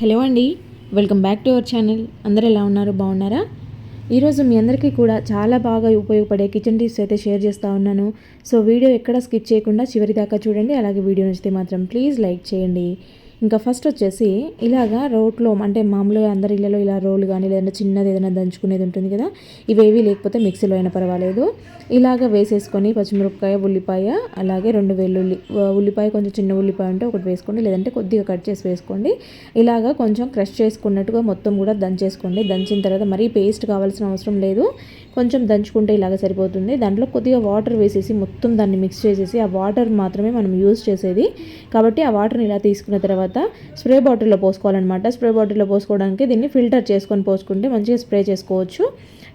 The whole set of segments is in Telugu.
హలో అండి welcome back to our channel. అందరూ ఎలా ఉన్నారు? బాగున్నారా? ఈరోజు మీ అందరికీ కూడా చాలా బాగా ఉపయోగపడే కిచెన్ టిప్స్ అయితే షేర్ చేస్తూ ఉన్నాను. సో వీడియో ఎక్కడ స్కిప్ చేయకుండా చివరి దాకా చూడండి. అలాగే వీడియో నచ్చితే మాత్రం ప్లీజ్ లైక్ చేయండి. ఇంకా ఫస్ట్ వచ్చేసి ఇలాగా రోట్లో అంటే మామూలుగా అందరి ఇళ్ళలో ఇలా రోలు కానీ లేదంటే చిన్నది ఏదైనా దంచుకునేది ఉంటుంది కదా ఇవేవి లేకపోతే మిక్సీలో అయినా పర్వాలేదు. ఇలాగ వేసేసుకొని పచ్చిమిరపకాయ ఉల్లిపాయ అలాగే రెండు వెల్లుల్లి ఉల్లిపాయ కొంచెం చిన్న ఉల్లిపాయ ఉంటే ఒకటి వేసుకోండి లేదంటే కొద్దిగా కట్ చేసి వేసుకోండి. ఇలాగ కొంచెం క్రష్ చేసుకున్నట్టుగా మొత్తం కూడా దంచేసుకోండి. దంచిన తర్వాత మరీ పేస్ట్ కావాల్సిన అవసరం లేదు. కొంచెం దంచుకుంటే ఇలాగ సరిపోతుంది. దాంట్లో కొద్దిగా వాటర్ వేసేసి మొత్తం దాన్ని మిక్స్ చేసేసి ఆ వాటర్ మాత్రమే మనం యూజ్ చేసేది. కాబట్టి ఆ వాటర్ని ఇలా తీసుకున్న తర్వాత స్ప్రే బాటిల్లో పోసుకోవాలన్నమాట. స్ప్రే బాటిల్లో పోసుకోవడానికి దీన్ని ఫిల్టర్ చేసుకొని పోసుకుంటే మంచిగా స్ప్రే చేసుకోవచ్చు.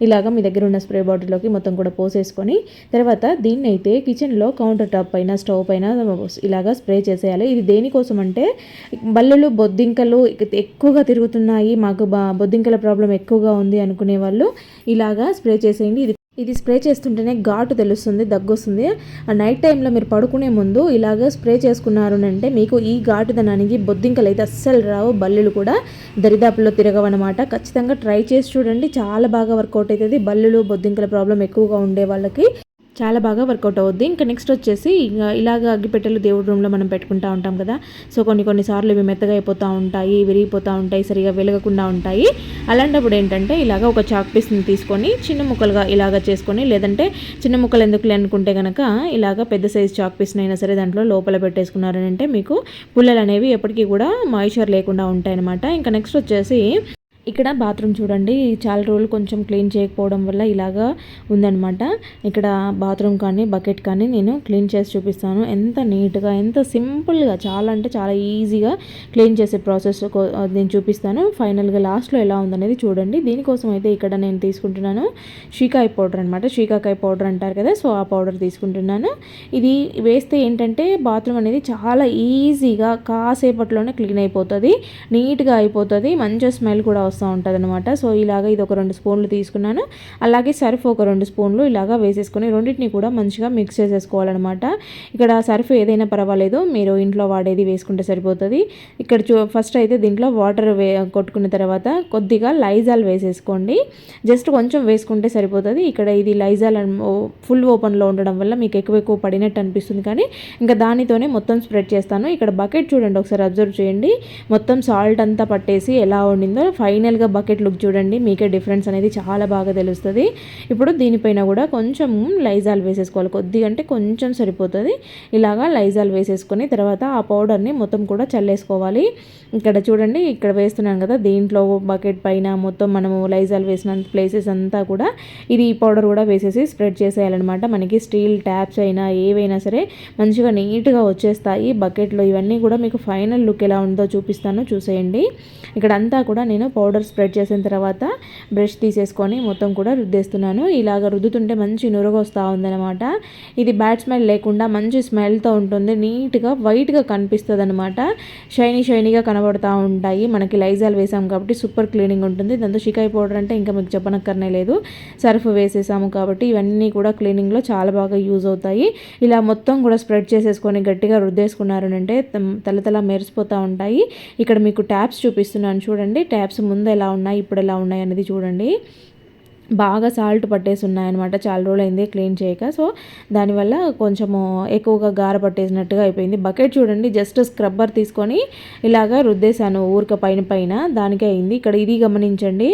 ఇలాగ మీ దగ్గర ఉన్న స్ప్రే బాటిల్లోకి మొత్తం కూడా పోసేసుకొని తర్వాత దీన్ని అయితే కిచెన్లో కౌంటర్ టాప్ పైన స్టవ్ పైన ఇలాగ స్ప్రే చేసేయాలి. ఇది దేనికోసం అంటే బల్లలు బొద్దింకలు ఎక్కువగా తిరుగుతున్నాయి. మాకు బొద్దింకల ప్రాబ్లం ఎక్కువగా ఉంది అనుకునే వాళ్ళు ఇలాగా స్ప్రే చేసేయండి. ఇది ఇది స్ప్రే చేస్తుంటేనే ఘాటు తెలుస్తుంది దగ్గు వస్తుంది ఆ నైట్ టైంలో మీరు పడుకునే ముందు ఇలాగ స్ప్రే చేసుకున్నారు అంటే మీకు ఈ ఘాటుదనానికి బొద్దింకలు అయితే అస్సలు రావు బల్లులు కూడా దరిదాపుల్లో తిరగవన్నమాట. ఖచ్చితంగా ట్రై చేసి చూడండి చాలా బాగా వర్కౌట్ అవుతుంది. బల్లులు బొద్దింకల ప్రాబ్లం ఎక్కువగా ఉండే వాళ్ళకి. చాలా బాగా వర్కౌట్ అవుద్ది. ఇంకా నెక్స్ట్ వచ్చేసి ఇంకా ఇలాగ అగ్గిపెట్టెలు దేవుడి రూమ్లో మనం పెట్టుకుంటూ ఉంటాం కదా. సో కొన్ని కొన్నిసార్లు ఇవి మెత్తగా అయిపోతూ ఉంటాయి విరిగిపోతూ ఉంటాయి సరిగా వెలగకుండా ఉంటాయి. అలాంటప్పుడు ఏంటంటే ఇలాగ ఒక చాక్ పీస్ని తీసుకొని చిన్న ముక్కలుగా ఇలాగ చేసుకొని లేదంటే చిన్న ముక్కలు ఎందుకు అనుకుంటే కనుక ఇలాగ పెద్ద సైజ్ చాక్ పీస్ని అయినా సరే దాంట్లో లోపల పెట్టేసుకున్నారనంటే మీకు పుల్లలు అనేవి ఎప్పటికీ కూడా మాయిశ్చర్ లేకుండా ఉంటాయన్నమాట. ఇంకా నెక్స్ట్ వచ్చేసి ఇక్కడ బాత్రూమ్ చూడండి. చాలా రోజులు కొంచెం క్లీన్ చేయకపోవడం వల్ల ఇలాగా ఉందనమాట ఇక్కడ బాత్రూమ్ కానీ బకెట్ కానీ నేను క్లీన్ చేసి చూపిస్తాను. ఎంత నీట్గా ఎంత సింపుల్గా చాలా అంటే చాలా ఈజీగా క్లీన్ చేసే ప్రాసెస్ నేను చూపిస్తాను. ఫైనల్గా లాస్ట్లో ఎలా ఉందనేది చూడండి. దీనికోసం అయితే ఇక్కడ నేను తీసుకుంటున్నాను షీకాయ పౌడర్ అనమాట షీకాకాయ పౌడర్ అంటారు కదా సో ఆ పౌడర్ తీసుకుంటున్నాను. ఇది వేస్తే ఏంటంటే బాత్రూమ్ అనేది చాలా ఈజీగా కాసేపట్లోనే క్లీన్ అయిపోతుంది నీట్గా అయిపోతుంది మంచి స్మెల్ కూడా వస్తూ ఉంటుంది అనమాట సో ఇలాగ ఇది ఒక రెండు స్పూన్లు తీసుకున్నాను. అలాగే సర్ఫ్ ఒక రెండు స్పూన్లు ఇలాగా వేసేసుకొని రెండింటిని కూడా మంచిగా మిక్స్ చేసేసుకోవాలన్నమాట. ఇక్కడ సర్ఫ్ ఏదైనా పర్వాలేదు. మీరు ఇంట్లో వాడేది వేసుకుంటే సరిపోతుంది. ఇక్కడ చూ ఫస్ట్ అయితే దీంట్లో వాటర్ వే కొట్టుకున్న తర్వాత కొద్దిగా లైజాల్ వేసేసుకోండి. జస్ట్ కొంచెం వేసుకుంటే సరిపోతుంది. ఇక్కడ ఇది లైజాల్ ఫుల్ ఓపెన్లో ఉండడం వల్ల మీకు ఎక్కువ ఎక్కువ పడినట్టు అనిపిస్తుంది కానీ ఇంకా దానితోనే మొత్తం స్ప్రెడ్ చేస్తాను. ఇక్కడ బకెట్ చూడండి ఒకసారి అబ్జర్వ్ చేయండి. మొత్తం సాల్ట్ అంతా పట్టేసి ఎలా ఉండిందో ఫైన్ ఫైనల్గా బకెట్ లుక్ చూడండి. మీకే డిఫరెన్స్ అనేది చాలా బాగా తెలుస్తుంది. ఇప్పుడు దీనిపైన కూడా కొంచెం లైజాల్ వేసేసుకోవాలి. కొద్దిగా అంటే కొంచెం సరిపోతుంది. ఇలాగా లైజాల్ వేసేసుకొని తర్వాత ఆ పౌడర్ని మొత్తం కూడా చల్లేసుకోవాలి. ఇక్కడ చూడండి ఇక్కడ వేస్తున్నాను కదా దీంట్లో బకెట్ పైన మొత్తం మనము లైజాల్ వేసిన ప్లేసెస్ అంతా కూడా ఇది ఈ పౌడర్ కూడా వేసేసి స్ప్రెడ్ చేసేయాలన్నమాట. మనకి స్టీల్ ట్యాప్స్ అయినా ఏవైనా సరే మంచిగా నీట్గా వచ్చేస్తాయి. బకెట్లో ఇవన్నీ కూడా మీకు ఫైనల్ లుక్ ఎలా ఉందో చూపిస్తాను. చూసేయండి. ఇక్కడ అంతా కూడా నేను పౌడర్ పౌడర్ స్ప్రెడ్ చేసిన తర్వాత బ్రష్ తీసేసుకొని మొత్తం కూడా రుద్దేస్తున్నాను. ఇలాగ రుద్దుతుంటే మంచి నురగ వస్తూ ఉందన్నమాట. ఇది బ్యాడ్ స్మెల్ లేకుండా మంచి స్మెల్తో ఉంటుంది. నీట్గా వైట్గా కనిపిస్తుంది అనమాట షైనీ షైనీగా కనబడుతూ ఉంటాయి. మనకి లైజాల్ వేసాం కాబట్టి సూపర్ క్లీనింగ్ ఉంటుంది. దాంతో షికాయి పౌడర్ అంటే ఇంకా మీకు చెప్పనక్కర్నే లేదు. సర్ఫ్ వేసేసాము కాబట్టి ఇవన్నీ కూడా క్లీనింగ్లో చాలా బాగా యూజ్ అవుతాయి. ఇలా మొత్తం కూడా స్ప్రెడ్ చేసేసుకొని గట్టిగా రుద్దేసుకున్నారనంటే అంటే తల మెరిసిపోతూ ఉంటాయి. ఇక్కడ మీకు ట్యాప్స్ చూపిస్తున్నాను చూడండి. ట్యాప్స్ ముందు ముందు ఎలా ఉన్నాయి ఇప్పుడు ఎలా ఉన్నాయి అనేది చూడండి. బాగా సాల్ట్ పట్టేసి ఉన్నాయన్నమాట. చాలా రోజులు అయింది క్లీన్ చేయక. సో దానివల్ల కొంచెము ఎక్కువగా గార పట్టేసినట్టుగా అయిపోయింది. బకెట్ చూడండి జస్ట్ స్క్రబ్బర్ తీసుకొని ఇలాగా రుద్దేశాను ఊరిక పైన పైన. దానికే అయింది. ఇక్కడ ఇది గమనించండి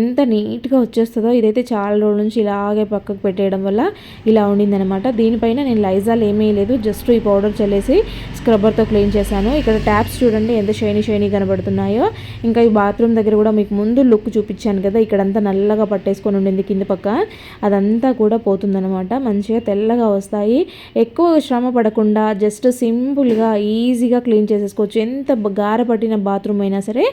ఎంత నీట్గా వచ్చేస్తుందో. ఇదైతే చాలా రోజుల నుంచి ఇలాగే పక్కకు పెట్టేయడం వల్ల ఇలా ఉండిందనమాట దీనిపైన నేను లైజాల్ ఏమీ లేదు. జస్ట్ ఈ పౌడర్ చల్లేసి స్క్రబ్బర్తో క్లీన్ చేశాను. ఇక్కడ ట్యాప్స్ చూడండి ఎంత షైనీ షైనీ కనబడుతున్నాయో. ఇంకా ఈ బాత్రూమ్ దగ్గర కూడా మీకు ముందు లుక్ చూపించాను కదా. ఇక్కడంతా నల్లగా పట్టేసుకొని ఉండింది కింద పక్క. అదంతా కూడా పోతుందనమాట మంచిగా తెల్లగా వస్తాయి. ఎక్కువ శ్రమ పడకుండా జస్ట్ సింపుల్గా ఈజీగా క్లీన్ చేసేసుకోవచ్చు. ఎంత గార పట్టిన బాత్రూమ్ అయినా సరే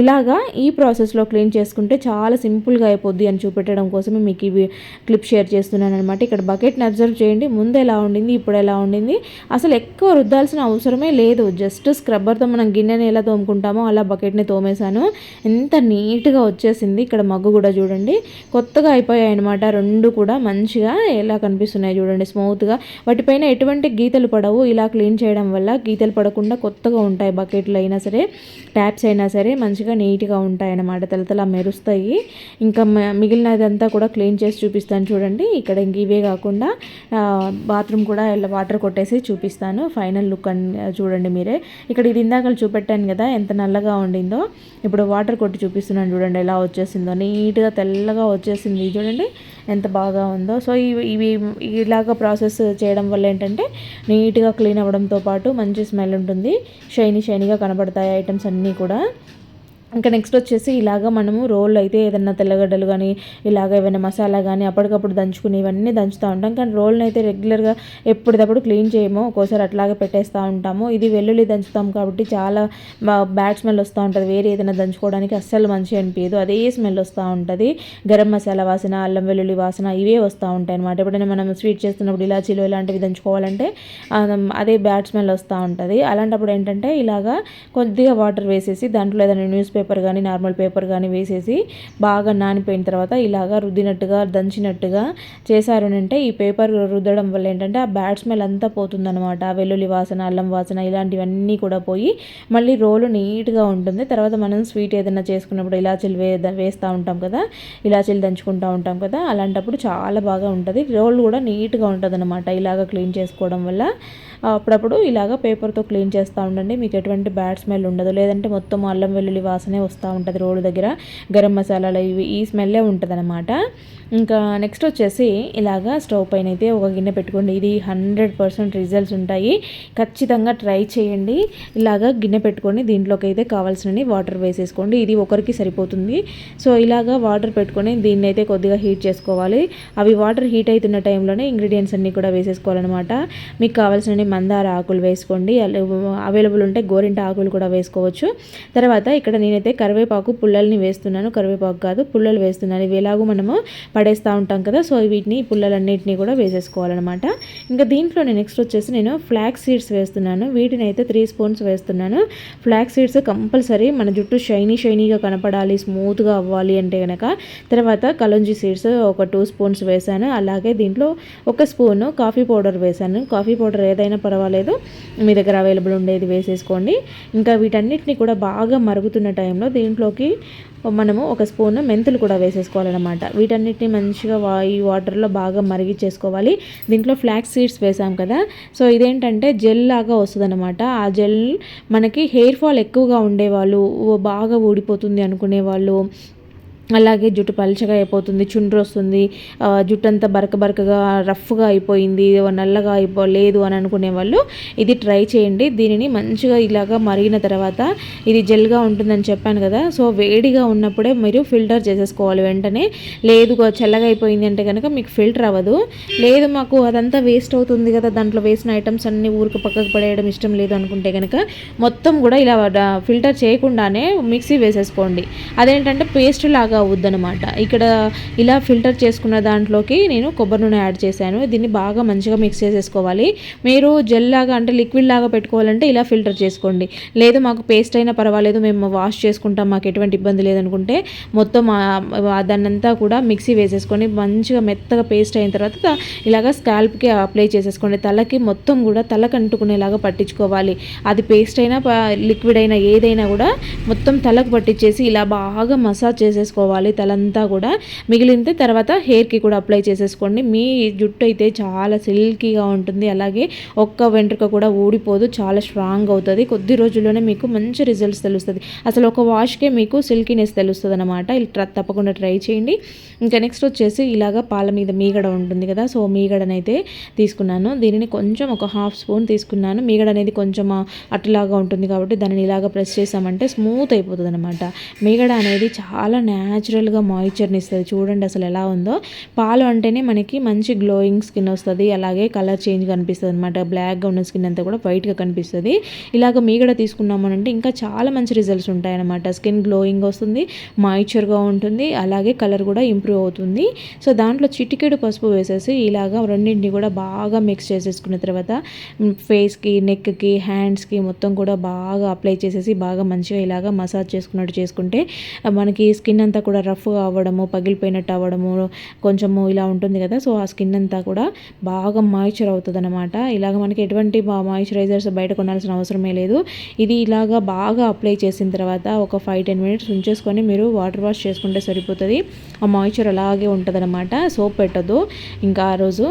ఇలాగా ఈ ప్రాసెస్లో క్లీన్ చేసుకుంటే చాలా సింపుల్గా అయిపోద్ది అని చూపెట్టడం కోసమే మీకు ఇవి క్లిప్ షేర్ చేస్తున్నాను అనమాట ఇక్కడ బకెట్ని అబ్జర్వ్ చేయండి. ముందు ఎలా ఉండింది ఇప్పుడు ఎలా ఉండింది. అసలు ఎక్కువ రుద్దాల్సిన అవసరమే లేదు. జస్ట్ స్క్రబ్బర్తో మనం గిన్నెని ఎలా తోముకుంటామో అలా బకెట్ని తోమేశాను. ఎంత నీట్గా వచ్చేసింది. ఇక్కడ మగ్గు కూడా చూడండి. కొత్త కొత్తగా అయిపోయాయి అనమాట రెండు కూడా మంచిగా ఎలా కనిపిస్తున్నాయి చూడండి స్మూత్గా వాటిపైన ఎటువంటి గీతలు పడవు. ఇలా క్లీన్ చేయడం వల్ల గీతలు పడకుండా కొత్తగా ఉంటాయి బకెట్లు అయినా సరే ట్యాప్స్ అయినా సరే మంచిగా నీట్గా ఉంటాయి అన్నమాట తలతల మెరుస్తాయి. ఇంకా మిగిలినదంతా కూడా క్లీన్ చేసి చూపిస్తాను చూడండి. ఇక్కడ ఇంక ఇవే కాకుండా బాత్రూమ్ కూడా ఇలా వాటర్ కొట్టేసి చూపిస్తాను. ఫైనల్ లుక్ అని చూడండి మీరే. ఇక్కడ ఇది ఇందాక చూపెట్టాను కదా ఎంత నల్లగా ఉండిందో. ఇప్పుడు వాటర్ కొట్టి చూపిస్తున్నాను చూడండి ఎలా వచ్చేసిందో. నీట్గా తెల్లగా వచ్చేసి వచ్చేసింది చూడండి ఎంత బాగా ఉందో. సో ఇవి ఇవి ఇలాగ ప్రాసెస్ చేయడం వల్ల ఏంటంటే నీట్గా క్లీన్ అవ్వడంతో పాటు మంచి స్మెల్ ఉంటుంది. షైనీ షైనీగా కనబడతాయి ఐటమ్స్ అన్నీ కూడా. ఇంకా నెక్స్ట్ వచ్చేసి ఇలాగ మనము రోల్ అయితే ఏదైనా తెల్లగడ్డలు కానీ ఇలాగ ఏమైనా మసాలా కానీ అప్పటికప్పుడు దంచుకుని ఇవన్నీ దంచుతూ ఉంటాం. కానీ రోల్ని అయితే రెగ్యులర్గా ఎప్పటికప్పుడు క్లీన్ చేయము. ఒక్కోసారి అట్లాగే పెట్టేస్తూ ఉంటాము. ఇది వెల్లుల్లి దంచుతాం కాబట్టి చాలా బ్యాడ్ స్మెల్ వస్తూ ఉంటుంది. వేరే ఏదైనా దంచుకోవడానికి అస్సలు మంచి అనిపించదు అదే స్మెల్ వస్తూ ఉంటుంది. గరం మసాలా వాసన అల్లం వెల్లుల్లి వాసన ఇవే వస్తూ ఉంటాయి అనమాట ఎప్పుడైనా మనం స్వీట్ చేస్తున్నప్పుడు ఇలాచీలు ఇలాంటివి దంచుకోవాలంటే అదే బ్యాడ్ స్మెల్ వస్తూ ఉంటుంది. అలాంటప్పుడు ఏంటంటే ఇలాగా కొద్దిగా వాటర్ వేసేసి దాంట్లో ఏదైనా న్యూస్ పేపర్ పేపర్ కానీ నార్మల్ పేపర్ కానీ వేసేసి బాగా నానిపోయిన తర్వాత ఇలాగా రుద్దినట్టుగా దంచినట్టుగా చేశారు అంటే ఈ పేపర్ రుద్దడం వల్ల ఏంటంటే ఆ బ్యాడ్ స్మెల్ అంతా పోతుందనమాట వెల్లుల్లి వాసన అల్లం వాసన ఇలాంటివన్నీ కూడా పోయి మళ్ళీ రోలు నీట్గా ఉంటుంది. తర్వాత మనం స్వీట్ ఏదైనా చేసుకున్నప్పుడు ఇలాచీలు వే వేస్తూ ఉంటాం కదా ఇలాచీలు దంచుకుంటూ ఉంటాం కదా అలాంటప్పుడు చాలా బాగా ఉంటుంది. రోల్ కూడా నీట్గా ఉంటుంది అనమాట ఇలాగ క్లీన్ చేసుకోవడం వల్ల. అప్పుడప్పుడు ఇలాగ పేపర్తో క్లీన్ చేస్తూ ఉండండి. మీకు ఎటువంటి బ్యాడ్ స్మెల్ ఉండదు. లేదంటే మొత్తం అల్లం వెల్లుల్లి వాసన వస్తూ ఉంటుంది రోడ్డు దగ్గర. గరం మసాలాలు ఇవి ఈ స్మెల్లే ఉంటుంది అనమాట ఇంకా నెక్స్ట్ వచ్చేసి ఇలాగా స్టవ్ పైన అయితే ఒక గిన్నె పెట్టుకోండి. ఇది హండ్రెడ్ పర్సెంట్ రిజల్ట్స్ ఉంటాయి. ఖచ్చితంగా ట్రై చేయండి. ఇలాగా గిన్నె పెట్టుకొని దీంట్లోకి అయితే కావాల్సినవి వాటర్ వేసేసుకోండి. ఇది ఒకరికి సరిపోతుంది. సో ఇలాగా వాటర్ పెట్టుకొని దీన్ని అయితే కొద్దిగా హీట్ చేసుకోవాలి. అవి వాటర్ హీట్ అవుతున్న టైంలోనే ఇంగ్రీడియంట్స్ అన్నీ కూడా వేసేసుకోవాలన్నమాట. మీకు కావాల్సినవి మందార ఆకులు వేసుకోండి. అవైలబుల్ ఉంటే గోరింట ఆకులు కూడా వేసుకోవచ్చు. తర్వాత ఇక్కడ నేను నేనైతే కరివేపాకు పుల్లల్ని వేస్తున్నాను. కరివేపాకు కాదు పుల్లలు వేస్తున్నాను. ఇవి ఎలాగో మనము పడేస్తూ ఉంటాం కదా సో వీటిని పుల్లలన్నింటినీ కూడా వేసేసుకోవాలన్నమాట. ఇంకా దీంట్లో నేను నెక్స్ట్ వచ్చేసి నేను ఫ్లాక్ సీడ్స్ వేస్తున్నాను. వీటిని అయితే త్రీ స్పూన్స్ వేస్తున్నాను. ఫ్లాక్ సీడ్స్ కంపల్సరీ మన జుట్టు షైనీ షైనీగా కనపడాలి స్మూత్గా అవ్వాలి అంటే కనుక తర్వాత కలంజీ సీడ్స్ ఒక టూ స్పూన్స్ వేసాను అలాగే దీంట్లో ఒక స్పూన్ కాఫీ పౌడర్ వేసాను కాఫీ పౌడర్ ఏదైనా పర్వాలేదు. మీ దగ్గర అవైలబుల్ ఉండేది వేసేసుకోండి. ఇంకా వీటన్నిటిని కూడా బాగా మరుగుతున్న టైంలో దీంట్లోకి మనము ఒక స్పూన్ మెంతులు కూడా వేసేసుకోవాలన్నమాట. వీటన్నిటిని మంచిగా ఈ వాటర్లో బాగా మరిగిచ్చేసుకోవాలి దీంట్లో ఫ్లాక్స్ సీడ్స్ వేసాం కదా. సో ఇదేంటంటే జెల్ లాగా వస్తుందన్నమాట. ఆ జెల్ మనకి హెయిర్ ఫాల్ ఎక్కువగా ఉండేవాళ్ళు బాగా ఊడిపోతుంది అనుకునే వాళ్ళు అలాగే జుట్టు పలుచగా అయిపోతుంది చుండ్రు వస్తుంది. జుట్టు అంతా బరక బరకగా రఫ్గా అయిపోయింది నల్లగా అయిపోలేదు అని అనుకునే వాళ్ళు ఇది ట్రై చేయండి. దీనిని మంచిగా ఇలాగా మరిగిన తర్వాత ఇది జెల్గా ఉంటుందని చెప్పాను కదా సో వేడిగా ఉన్నప్పుడే మీరు ఫిల్టర్ చేసేసుకోవాలి వెంటనే. లేదు చల్లగా అయిపోయింది అంటే కనుక మీకు ఫిల్టర్ అవ్వదు. లేదు మాకు అదంతా వేస్ట్ అవుతుంది కదా దాంట్లో వేసిన ఐటమ్స్ అన్నీ ఊరికి పక్కకు పడేయడం ఇష్టం లేదు అనుకుంటే కనుక మొత్తం కూడా ఇలా ఫిల్టర్ చేయకుండానే మిక్సీ వేసేసుకోండి. అదేంటంటే పేస్ట్ లాగా బాగా అవుద్దనమాట ఇక్కడ ఇలా ఫిల్టర్ చేసుకున్న దాంట్లోకి నేను కొబ్బరి నూనె యాడ్ చేశాను. దీన్ని బాగా మంచిగా మిక్స్ చేసేసుకోవాలి. మీరు జెల్ లాగా అంటే లిక్విడ్ లాగా పెట్టుకోవాలంటే ఇలా ఫిల్టర్ చేసుకోండి. లేదు మాకు పేస్ట్ అయినా పర్వాలేదు మేము వాష్ చేసుకుంటాం మాకు ఎటువంటి ఇబ్బంది లేదనుకుంటే మొత్తం దాన్నంతా కూడా మిక్సీ వేసేసుకొని మంచిగా మెత్తగా పేస్ట్ అయిన తర్వాత ఇలాగ స్కాల్ప్కి అప్లై చేసేసుకోండి. తలకి మొత్తం కూడా తలకు అంటుకునేలాగా పట్టించుకోవాలి. అది పేస్ట్ అయినా లిక్విడ్ అయినా ఏదైనా కూడా మొత్తం తలకు పట్టించేసి ఇలా బాగా మసాజ్ చేసేసుకోవాలి. చేసుకోవాలి తలంతా కూడా. మిగిలిన తర్వాత హెయిర్కి కూడా అప్లై చేసేసుకోండి. మీ జుట్టు అయితే చాలా సిల్కీగా ఉంటుంది. అలాగే ఒక్క వెంట్రుక కూడా ఊడిపోదు. చాలా స్ట్రాంగ్ అవుతుంది. కొద్ది రోజుల్లోనే మీకు మంచి రిజల్ట్స్ తెలుస్తుంది. అసలు ఒక వాష్కే మీకు సిల్కీనెస్ తెలుస్తుంది అనమాట తప్పకుండా ట్రై చేయండి. ఇంకా నెక్స్ట్ వచ్చేసి ఇలాగ పాల మీద మీగడ ఉంటుంది కదా. సో మీగడనైతే తీసుకున్నాను. దీనిని కొంచెం ఒక హాఫ్ స్పూన్ తీసుకున్నాను. మీగడ అనేది కొంచెం అట్లాగా ఉంటుంది కాబట్టి దానిని ఇలాగ ప్రెస్ చేసామంటే స్మూత్ అయిపోతుంది అనమాట మీగడ అనేది చాలా న్యాచురల్గా మాయిశ్చర్ని ఇస్తుంది. చూడండి అసలు ఎలా ఉందో. పాలు అంటేనే మనకి మంచి గ్లోయింగ్ స్కిన్ వస్తుంది. అలాగే కలర్ చేంజ్ కనిపిస్తుంది అనమాట బ్లాక్గా ఉన్న స్కిన్ అంతా కూడా వైట్గా కనిపిస్తుంది. ఇలాగ మీగడ తీసుకున్నామనంటే ఇంకా చాలా మంచి రిజల్ట్స్ ఉంటాయన్నమాట స్కిన్ గ్లోయింగ్ వస్తుంది మాయిశ్చర్గా ఉంటుంది అలాగే కలర్ కూడా ఇంప్రూవ్ అవుతుంది. సో దాంట్లో చిటికెడు పసుపు వేసేసి ఇలాగా రెండింటిని కూడా బాగా మిక్స్ చేసేసుకున్న తర్వాత ఫేస్కి నెక్కి హ్యాండ్స్కి మొత్తం కూడా బాగా అప్లై చేసేసి బాగా మంచిగా ఇలాగా మసాజ్ చేసుకున్నట్టు చేసుకుంటే మనకి స్కిన్ అంతా కూడా రఫ్గా అవ్వడము పగిలిపోయినట్టు అవ్వడము కొంచెము ఇలా ఉంటుంది కదా. సో ఆ స్కిన్ అంతా కూడా బాగా మాయిశ్చర్ అవుతుంది అనమాట ఇలాగ మనకి ఎటువంటి మాయిశ్చరైజర్స్ బయట కొనాల్సిన అవసరమే లేదు. ఇది ఇలాగా బాగా అప్లై చేసిన తర్వాత ఒక ఫైవ్ టెన్ మినిట్స్ ఉంచేసుకొని మీరు వాటర్ వాష్ చేసుకుంటే సరిపోతుంది. ఆ మాయిశ్చర్ అలాగే ఉంటుంది అనమాట సోప్ పెట్టదు ఇంకా ఆ రోజు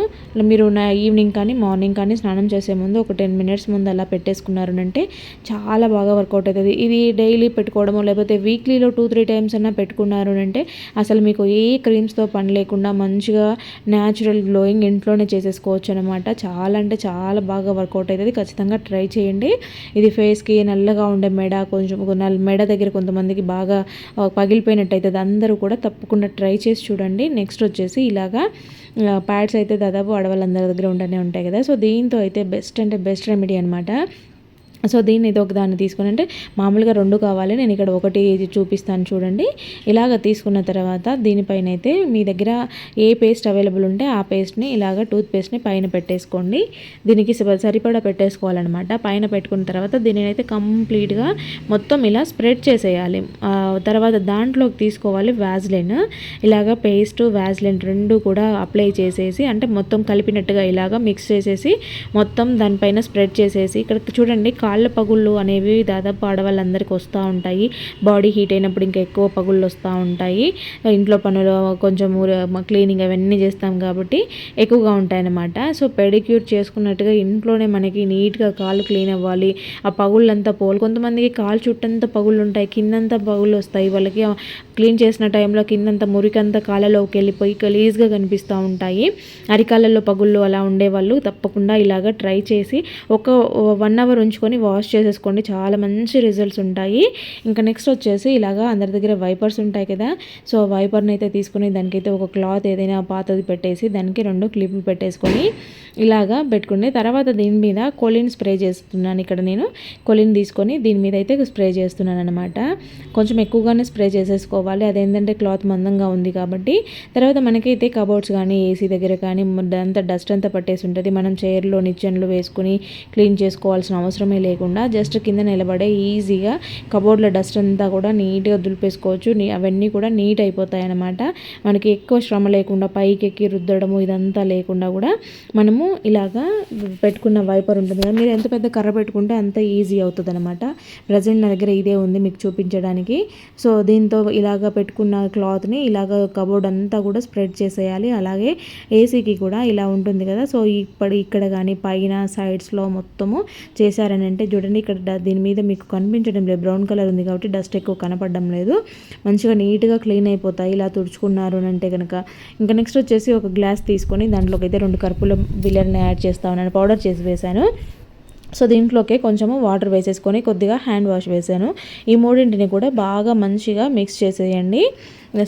మీరు ఈవినింగ్ కానీ మార్నింగ్ కానీ స్నానం చేసే ముందు ఒక టెన్ మినిట్స్ ముందు అలా పెట్టేసుకున్నారు అంటే చాలా బాగా వర్కౌట్ అవుతుంది ఇది డైలీ పెట్టుకోవడము లేకపోతే వీక్లీలో టూ త్రీ టైమ్స్ అన్నా పెట్టుకున్నారు అంటే అసలు మీకు ఏ క్రీమ్స్తో పని లేకుండా మంచిగా న్యాచురల్ గ్లోయింగ్ ఇంట్లోనే చేసేసుకోవచ్చు అనమాట చాలా అంటే చాలా బాగా వర్కౌట్ అవుతుంది. ఖచ్చితంగా ట్రై చేయండి. ఇది ఫేస్కి నల్లగా ఉండే మెడ కొంచెం మెడ దగ్గర కొంతమందికి బాగా పగిలిపోయినట్టు అవుతుంది అందరూ కూడా తప్పకుండా ట్రై చేసి చూడండి. నెక్స్ట్ వచ్చేసి ఇలాగా ప్యాడ్స్ అయితే దాదాపు ఆడవాళ్ళందరి దగ్గర ఉంటూనే ఉంటాయి కదా. సో దీంతో అయితే బెస్ట్ అంటే బెస్ట్ రెమెడీ అనమాట సో దీన్ని ఇది ఒక దాన్ని తీసుకుని అంటే మామూలుగా రెండు కావాలి. నేను ఇక్కడ ఒకటి చూపిస్తాను చూడండి. ఇలాగ తీసుకున్న తర్వాత దీనిపైన అయితే మీ దగ్గర ఏ పేస్ట్ అవైలబుల్ ఉంటే ఆ పేస్ట్ని ఇలాగ టూత్ పేస్ట్ని పైన పెట్టేసుకోండి. దీనికి సరిపడా పెట్టేసుకోవాలన్నమాట. పైన పెట్టుకున్న తర్వాత దీనిని అయితే కంప్లీట్గా మొత్తం ఇలా స్ప్రెడ్ చేసేయాలి. తర్వాత దాంట్లోకి తీసుకోవాలి వ్యాజ్లైన్ ఇలాగ పేస్ట్ వ్యాజ్లైన్ రెండు కూడా అప్లై చేసేసి అంటే మొత్తం కలిపినట్టుగా ఇలాగ మిక్స్ చేసేసి మొత్తం దానిపైన స్ప్రెడ్ చేసేసి ఇక్కడ చూడండి కాళ్ళ పగుళ్ళు అనేవి దాదాపు ఆడవాళ్ళందరికీ వస్తూ ఉంటాయి. బాడీ హీట్ అయినప్పుడు ఇంకా ఎక్కువ పగుళ్ళు వస్తూ ఉంటాయి. ఇంట్లో పనులు కొంచెం క్లీనింగ్ అవన్నీ చేస్తాం కాబట్టి ఎక్కువగా ఉంటాయన్నమాట. సో పెడిక్యూర్ చేసుకున్నట్టుగా ఇంట్లోనే మనకి నీట్గా కాళ్ళు క్లీన్ అవ్వాలి. ఆ పగుళ్ళంతా పోలు కొంతమందికి కాలు చుట్టంతా పగుళ్ళు ఉంటాయి. కిందంతా పగుళ్ళు వస్తాయి. వాళ్ళకి క్లీన్ చేసిన టైంలో కిందంతా మురికంతా కాళ్ళలోకి వెళ్ళిపోయి గలీజ్గా కనిపిస్తూ ఉంటాయి. అరికాళ్ళల్లో పగుళ్ళు అలా ఉండేవాళ్ళు. తప్పకుండా ఇలాగ ట్రై చేసి ఒక వన్ అవర్ ఉంచుకొని వాష్ చేసేసుకోండి. చాలా మంచి రిజల్ట్స్ ఉంటాయి. ఇంకా నెక్స్ట్ వచ్చేసి ఇలాగా అందరి దగ్గర వైపర్స్ ఉంటాయి కదా. సో వైపర్ని అయితే తీసుకుని దానికైతే ఒక క్లాత్ ఏదైనా పాతది పెట్టేసి దానికి రెండు క్లిప్లు పెట్టేసుకొని ఇలాగా పెట్టుకుని తర్వాత దీని మీద కొలిన్ స్ప్రే చేస్తున్నాను ఇక్కడ నేను. కొలిన్ తీసుకొని దీని మీద అయితే స్ప్రే చేస్తున్నాను అనమాట కొంచెం ఎక్కువగానే స్ప్రే చేసేసుకోవాలి. అదేంటంటే క్లాత్ మందంగా ఉంది కాబట్టి. తర్వాత మనకైతే కబోర్డ్స్ కానీ ఏసీ దగ్గర కానీ అంతా డస్ట్ అంతా పట్టేసి ఉంటుంది. మనం చైర్లో నిచ్చెన్లు వేసుకుని క్లీన్ చేసుకోవాల్సిన అవసరమే లేకుండా జస్ట్ కింద నిలబడే ఈజీగా కబోర్డ్లో డస్ట్ అంతా కూడా నీట్గా దులిపేసుకోవచ్చు. అవన్నీ కూడా నీట్ అయిపోతాయి అనమాట మనకి ఎక్కువ శ్రమ లేకుండా పైకి ఎక్కి రుద్దడము ఇదంతా లేకుండా కూడా మనము ఇలాగా పెట్టుకున్న వైపర్ ఉంటుంది కదా మీరు ఎంత పెద్ద కర్ర పెట్టుకుంటే అంత ఈజీ అవుతుంది అనమాట ప్రజెంట్ నా దగ్గర ఇదే ఉంది మీకు చూపించడానికి. సో దీంతో ఇలాగ పెట్టుకున్న క్లాత్ని ఇలాగ కబోర్డ్ అంతా కూడా స్ప్రెడ్ చేసేయాలి. అలాగే ఏసీకి కూడా ఇలా ఉంటుంది కదా సో ఇప్పుడు ఇక్కడ కానీ పైన సైడ్స్లో మొత్తము చేశారని అంటే చూడండి ఇక్కడ దీని మీద మీకు కనిపించడం లేదు. బ్రౌన్ కలర్ ఉంది కాబట్టి డస్ట్ ఎక్కువ కనపడడం లేదు. మంచిగా నీట్గా క్లీన్ అయిపోతాయి. ఇలా తుడుచుకున్నారు అని అంటే కనుక ఇంకా నెక్స్ట్ వచ్చేసి ఒక గ్లాస్ తీసుకొని దాంట్లోకి అయితే రెండు కరుపుల బిల్లర్ని యాడ్ చేస్తా ఉన్నాను పౌడర్ చేసి వేశాను. సో దీంట్లోకి కొంచెము వాటర్ వేసేసుకొని కొద్దిగా హ్యాండ్ వాష్ వేసాను ఈ మూడింటిని కూడా బాగా మంచిగా మిక్స్ చేసేయండి.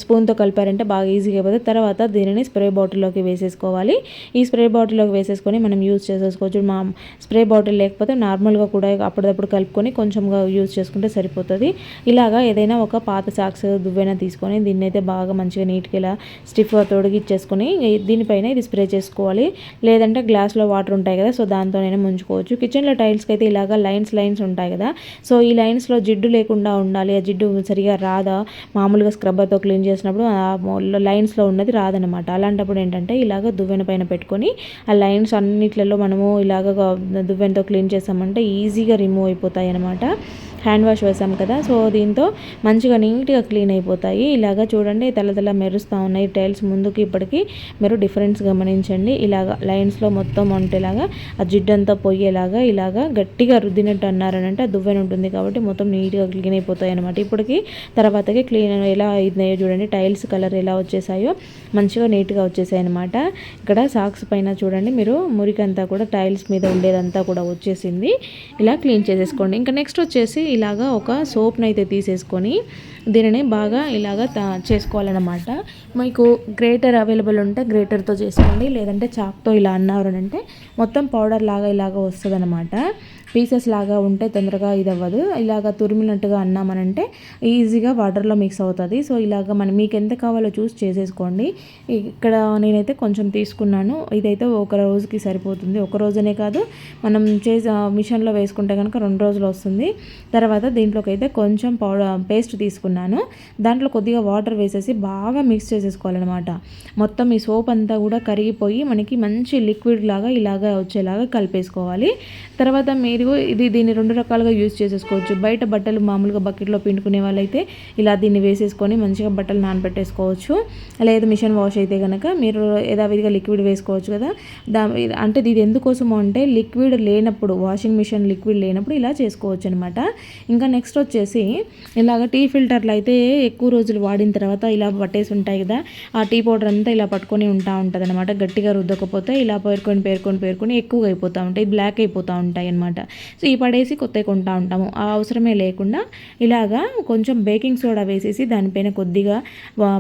స్పూన్తో కలిపారంటే బాగా ఈజీగా అయిపోతుంది. తర్వాత దీనిని స్ప్రే బాటిల్లోకి వేసేసుకోవాలి. ఈ స్ప్రే బాటిల్లోకి వేసేసుకొని మనం యూజ్ చేసేసుకోవచ్చు. మా స్ప్రే బాటిల్ లేకపోతే నార్మల్గా కూడా అప్పుడప్పుడు కలుపుకొని కొంచెంగా యూజ్ చేసుకుంటే సరిపోతుంది. ఇలాగా ఏదైనా ఒక పాత సాక్స్ దువ్వైనా తీసుకొని దీన్ని అయితే బాగా మంచిగా నీట్గా ఇలా స్టిఫ్గా తొడిగిచ్చేసుకొని దీనిపైన ఇది స్ప్రే చేసుకోవాలి. లేదంటే గ్లాస్లో వాటర్ ఉంటాయి కదా సో దాంతోనైనా ముంచుకోవచ్చు. కిచెన్లో టైల్స్కి అయితే ఇలాగా లైన్స్ లైన్స్ ఉంటాయి కదా. సో ఈ లైన్స్లో జిడ్డు లేకుండా ఉండాలి. ఆ జిడ్డు సరిగా రాదా? మామూలుగా స్క్రబ్బర్తో క్లీన్ క్లీన్ చేసినప్పుడు ఆ లైన్స్లో ఉన్నది రాదనమాట అలాంటప్పుడు ఏంటంటే ఇలాగ దువ్వెన పైన పెట్టుకొని ఆ లైన్స్ అన్నిట్లలో మనము ఇలాగ దువ్వెనతో క్లీన్ చేసామంటే ఈజీగా రిమూవ్ అయిపోతాయి అనమాట హ్యాండ్ వాష్ వేసాం కదా సో దీంతో మంచిగా నీట్గా క్లీన్ అయిపోతాయి. ఇలాగా చూడండి తెల్ల తెల్ల మెరుస్తూ ఉన్నాయి. టైల్స్ ముందుకి ఇప్పటికి మీరు డిఫరెన్స్ గమనించండి. ఇలాగా లైన్స్లో మొత్తం ఉంటేలాగా ఆ జిడ్డంతా పోయేలాగా ఇలాగా గట్టిగా రుద్దినట్టు అన్నారని అంటే దువ్వెన ఉంటుంది కాబట్టి మొత్తం నీట్గా క్లీన్ అయిపోతాయి అనమాట ఇప్పటికి తర్వాతకి క్లీన్ ఎలా అయినాయో చూడండి టైల్స్ కలర్ ఎలా వచ్చేసాయో మంచిగా నీట్గా వచ్చేసాయి అనమాట ఇక్కడ సాక్స్ పైన చూడండి మీరు మురికంతా కూడా టైల్స్ మీద ఉండేదంతా కూడా వచ్చేసింది. ఇలా క్లీన్ చేసేసుకోండి. ఇంకా నెక్స్ట్ వచ్చేసి ఇలాగా ఒక సోప్ని అయితే తీసేసుకొని దీనిని బాగా ఇలాగా చేసుకోవాలన్నమాట. మీకు గ్రేటర్ అవైలబుల్ ఉంటే గ్రేటర్తో చేసుకోండి లేదంటే చాక్తో ఇలా అన్నారు అంటే మొత్తం పౌడర్ లాగా ఇలాగా వస్తుంది పీసెస్ లాగా ఉంటే తొందరగా ఇది అవ్వదు ఇలాగ తురిమినట్టుగా అన్నామనంటే ఈజీగా వాటర్లో మిక్స్ అవుతుంది. సో ఇలాగ మనం మీకు ఎంత కావాలో చూసి చేసేసుకోండి. ఇక్కడ నేనైతే కొంచెం తీసుకున్నాను. ఇదైతే ఒక రోజుకి సరిపోతుంది. ఒక రోజునే కాదు మనం చేసే మిషన్లో వేసుకుంటే కనుక రెండు రోజులు వస్తుంది. తర్వాత దీంట్లోకి అయితే కొంచెం పౌడర్ పేస్ట్ తీసుకున్నాను. దాంట్లో కొద్దిగా వాటర్ వేసేసి బాగా మిక్స్ చేసేసుకోవాలన్నమాట. మొత్తం ఈ సోప్ అంతా కూడా కరిగిపోయి మనకి మంచి లిక్విడ్ లాగా ఇలాగా వచ్చేలాగా కలిపేసుకోవాలి. తర్వాత మీరు ఇది దీన్ని రెండు రకాలుగా యూజ్ చేసేసుకోవచ్చు. బయట బట్టలు మామూలుగా బకెట్లో పిండుకునే వాళ్ళైతే ఇలా దీన్ని వేసేసుకొని మంచిగా బట్టలు నానబెట్టేసుకోవచ్చు. లేదు మిషన్ వాష్ అయితే కనుక మీరు యథావిధిగా లిక్విడ్ వేసుకోవచ్చు కదా. దా అంటే ఇది ఎందుకోసము అంటే లిక్విడ్ లేనప్పుడు వాషింగ్ మిషన్ లిక్విడ్ లేనప్పుడు ఇలా చేసుకోవచ్చు అనమాట ఇంకా నెక్స్ట్ వచ్చేసి ఇలాగ టీ ఫిల్టర్లు అయితే ఎక్కువ రోజులు వాడిన తర్వాత ఇలా పట్టేసి ఉంటాయి కదా. ఆ టీ పౌడర్ అంతా ఇలా పట్టుకొని ఉంటా ఉంటుంది అనమాట గట్టిగా రుద్దకపోతే ఇలా పేర్కొని పేర్కొని పేర్కొని ఎక్కువగా అయిపోతూ ఉంటాయి. బ్లాక్ అయిపోతూ ఉంటాయి అనమాట సో ఈ పడేసి కొత్తవి కొంటా ఉంటాము. ఆ అవసరమే లేకుండా ఇలాగా కొంచెం బేకింగ్ సోడా వేసేసి దానిపైన కొద్దిగా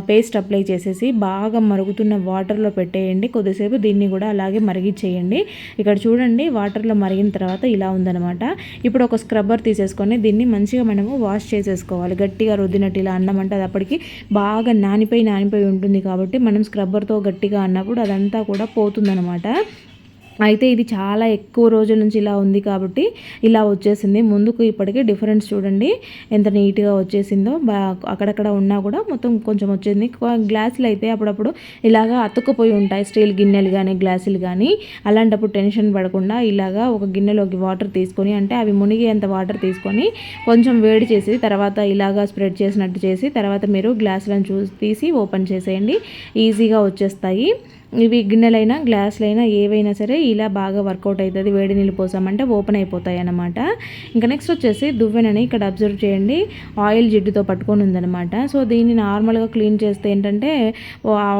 పేస్ట్ అప్లై చేసేసి బాగా మరుగుతున్న వాటర్లో పెట్టేయండి. కొద్దిసేపు దీన్ని కూడా అలాగే మరిగిచ్చేయండి ఇక్కడ చూడండి వాటర్లో మరిగిన తర్వాత ఇలా ఉందనమాట ఇప్పుడు ఒక స్క్రబ్బర్ తీసేసుకొని దీన్ని మంచిగా మనము వాష్ చేసేసుకోవాలి. గట్టిగా రుద్దినట్టు ఇలా అన్నం అంటే అది అప్పటికి బాగా నానిపోయి నానిపోయి ఉంటుంది కాబట్టి మనం స్క్రబ్బర్తో గట్టిగా అన్నప్పుడు అదంతా కూడా పోతుందనమాట అయితే ఇది చాలా ఎక్కువ రోజుల నుంచి ఇలా ఉంది కాబట్టి ఇలా వచ్చేసింది. ముందుకు ఇప్పటికీ డిఫరెన్స్ చూడండి. ఎంత నీట్గా వచ్చేసిందో బా అక్కడక్కడ ఉన్నా కూడా మొత్తం కొంచెం వచ్చింది గ్లాసులు అయితే అప్పుడప్పుడు ఇలాగా అతుక్కుపోయి ఉంటాయి. స్టీల్ గిన్నెలు కానీ గ్లాసులు కానీ అలాంటప్పుడు టెన్షన్ పడకుండా ఇలాగా ఒక గిన్నెలోకి వాటర్ తీసుకొని అంటే అవి మునిగేంత వాటర్ తీసుకొని కొంచెం వేడి చేసి తర్వాత ఇలాగా స్ప్రెడ్ చేసినట్టు చేసి తర్వాత మీరు గ్లాసులను చూసి తీసి ఓపెన్ చేసేయండి. ఈజీగా వచ్చేస్తాయి. ఇవి గిన్నెలైనా గ్లాసులైనా ఏవైనా సరే ఇలా బాగా వర్కౌట్ అవుతుంది వేడి నీళ్ళు పోసామంటే ఓపెన్ అయిపోతాయి అన్నమాట. ఇంకా నెక్స్ట్ వచ్చేసి దువ్వెనని ఇక్కడ అబ్జర్వ్ చేయండి. ఆయిల్ జిడ్డుతో పట్టుకొని ఉందన్నమాట. సో దీన్ని నార్మల్గా క్లీన్ చేస్తే ఏంటంటే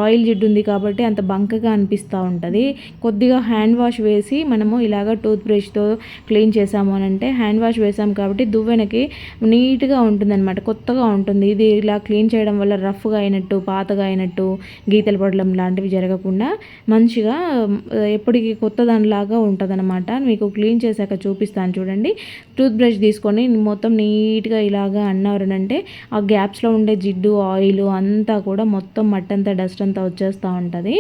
ఆయిల్ జిడ్డు ఉంది కాబట్టి అంత బంకగా అనిపిస్తూ ఉంటుంది. కొద్దిగా హ్యాండ్ వాష్ వేసి మనము ఇలాగ టూత్ బ్రష్తో క్లీన్ చేసాము అని అంటే హ్యాండ్ వాష్ వేసాం కాబట్టి దువ్వెనకి నీట్గా ఉంటుందన్నమాట. కొత్తగా ఉంటుంది. ఇది ఇలా క్లీన్ చేయడం వల్ల రఫ్గా అయినట్టు పాతగా అయినట్టు గీతలు పడడం లాంటివి జరగకుండా కాకుండా మంచిగా ఎప్పటికీ కొత్త దానిలాగా ఉంటుంది అనమాట మీకు క్లీన్ చేశాక చూపిస్తాను చూడండి. టూత్ బ్రష్ తీసుకొని మొత్తం నీట్గా ఇలాగా అన్నారనంటే ఆ గ్యాప్స్లో ఉండే జిడ్డు ఆయిల్ అంతా కూడా మొత్తం మట్టంతా డస్ట్ అంతా వచ్చేస్తూ ఉంటుంది.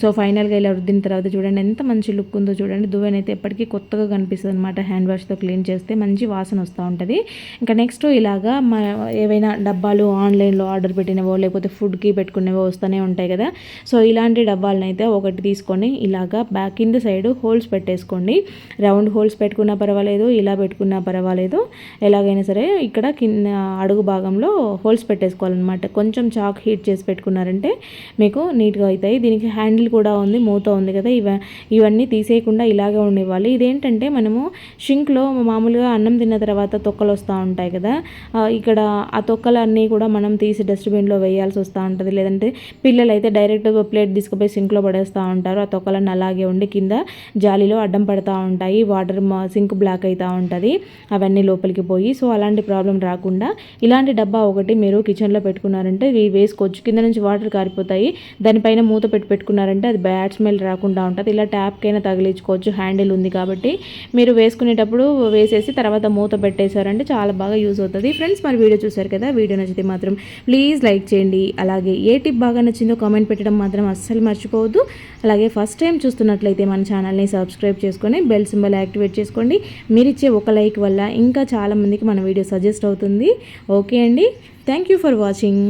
సో ఫైనల్గా ఇలా రుద్దిన తర్వాత చూడండి ఎంత మంచి లుక్ ఉందో చూడండి. దువ్వెన అయితే ఎప్పటికీ కొత్తగా కనిపిస్తుంది అనమాట హ్యాండ్ వాష్తో క్లీన్ చేస్తే. మంచి వాసన వస్తూ ఉంటుంది. ఇంకా నెక్స్ట్ ఇలాగా మా ఏవైనా డబ్బాలు ఆన్లైన్లో ఆర్డర్ పెట్టినవో లేకపోతే ఫుడ్కి పెట్టుకునేవో వస్తూనే ఉంటాయి కదా. సో ఇలాంటి డబ్బాలను అయితే ఒకటి తీసుకొని ఇలాగా బ్యాక్ కింద సైడ్ హోల్స్ పెట్టేసుకోండి. రౌండ్ హోల్స్ పెట్టుకున్నా పర్వాలేదు ఇలా పెట్టుకున్న పర్వాలేదు. ఎలాగైనా సరే ఇక్కడ కింద అడుగు భాగంలో హోల్స్ పెట్టేసుకోవాలన్నమాట. కొంచెం చాక్ హీట్ చేసి పెట్టుకున్నారంటే మీకు నీట్గా అవుతాయి. దీనికి హ్యాండిల్ కూడా ఉంది మూత ఉంది కదా. ఇవ ఇవన్నీ తీసేయకుండా ఇలాగే ఉండివ్వాలి ఇదేంటంటే మనము షింక్లో మామూలుగా అన్నం తిన్న తర్వాత తొక్కలు వస్తూ ఉంటాయి కదా. ఇక్కడ ఆ తొక్కలన్నీ కూడా మనం తీసి డస్ట్బిన్లో వేయాల్సి వస్తూ ఉంటుంది. లేదంటే పిల్లలు అయితే డైరెక్ట్ ప్లేట్ తీసుకుపోయి సింక్లో పడేస్తూ ఉంటారు. ఆ తొక్కలన్నీ అలాగే ఉండి కింద జాలీలో అడ్డం పడుతూ ఉంటాయి. వాటర్ సింక్ బ్లాక్ అవుతూ ఉంటుంది. అవన్నీ లోపలికి పోయి సో అలాంటి ప్రాబ్లం రాకుండా ఇలాంటి డబ్బా ఒకటి మీరు కిచెన్లో పెట్టుకున్నారంటే ఇవి వేసుకోవచ్చు. కింద నుంచి వాటర్ కారిపోతాయి. దానిపైన మూత పెట్టి పెట్టుకున్నారంటే అది బ్యాడ్ స్మెల్ రాకుండా ఉంటుంది. ఇలా ట్యాప్కైనా తగిలించుకోవచ్చు. హ్యాండిల్ ఉంది కాబట్టి మీరు వేసుకునేటప్పుడు వేసేసి తర్వాత మూత పెట్టేశారంటే చాలా బాగా యూజ్ అవుతుంది. ఫ్రెండ్స్ మరి వీడియో చూసారు కదా? వీడియో నచ్చితే మాత్రం ప్లీజ్ లైక్ చేయండి. అలాగే ఏ టిప్ బాగా నచ్చిందో కామెంట్ పెట్టడం మాత్రం అస్సలు మర్చిపోవద్దు. అలాగే ఫస్ట్ టైం చూస్తున్నట్లయితే మన ఛానల్ని సబ్స్క్రైబ్ చేసుకొని బెల్ సింబల్ యాక్టివేట్ చేసుకోండి. మీరు ఇచ్చే ఒక లైక్ వల్ల ఇంకా చాలామందికి మన వీడియో సజెస్ట్ అవుతుంది. ఓకే అండి. Thank you for watching